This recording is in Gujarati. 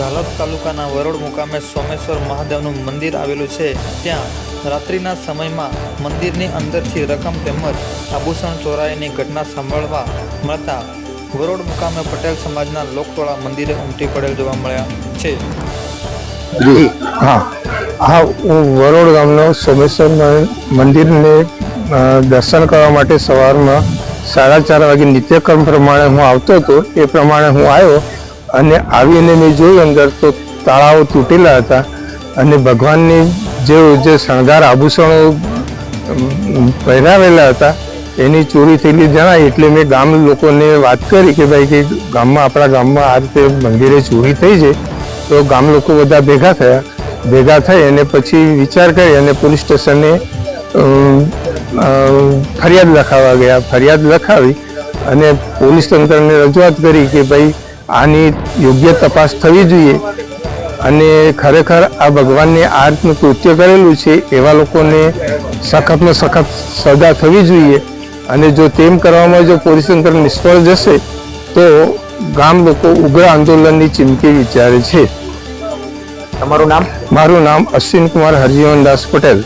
ઝાલોદ તાલુકાના વરોડ મુકામે સોમેશ્વર મહાદેવનું મંદિર આવેલું છે. ત્યાં રાત્રિના સમયમાં મંદિરની અંદરથી રકમ તેમજ આભૂષણ ચોરાઈની ઘટના સાંભળવા મળતા વરોડ મુકામે પટેલ સમાજના લોકટોળા મંદિરે ઉમટી પડેલ જોવા મળ્યા છે. હા. હા, હું વરોડ ગામનો સોમેશ્વર મંદિરને દર્શન કરવા માટે સવારમાં સાડા ચાર વાગે નિત્યક્રમ પ્રમાણે હું આવતો હતો. એ પ્રમાણે હું આવ્યો. અને આવીને મેં જોયું અંદર તો તાળાઓ તૂટેલા હતા અને ભગવાનની જે જે શણગાર આભૂષણો પહેરાવેલા હતા, એની ચોરી થયેલી જણાય એટલે મેં ગામ લોકોને વાત કરી કે ભાઈ કે ગામમાં, આપણા ગામમાં આ રીતે મંદિરે ચોરી થઈ છે. તો ગામ લોકો બધા ભેગા થયા. ભેગા થઈ અને પછી વિચાર કરી અને પોલીસ સ્ટેશને ફરિયાદ લખાવા ગયા. ફરિયાદ લખાવી અને પોલીસ તંત્રને રજૂઆત કરી કે ભાઈ આની યોગ્ય તપાસ થવી જોઈએ અને ખરેખર આ ભગવાનને આ રીતનું કૃત્ય કરેલું છે એવા લોકોને સખતમાં સખત સજા થવી જોઈએ. અને જો તેમ કરવામાં જો પોલીસ તંત્ર નિષ્ફળ જશે તો ગામ લોકો ઉગ્ર આંદોલનની ચીમકી વિચારે છે. તમારું નામ? મારું નામ અશ્વિન કુમાર હરજીવન દાસ પટેલ.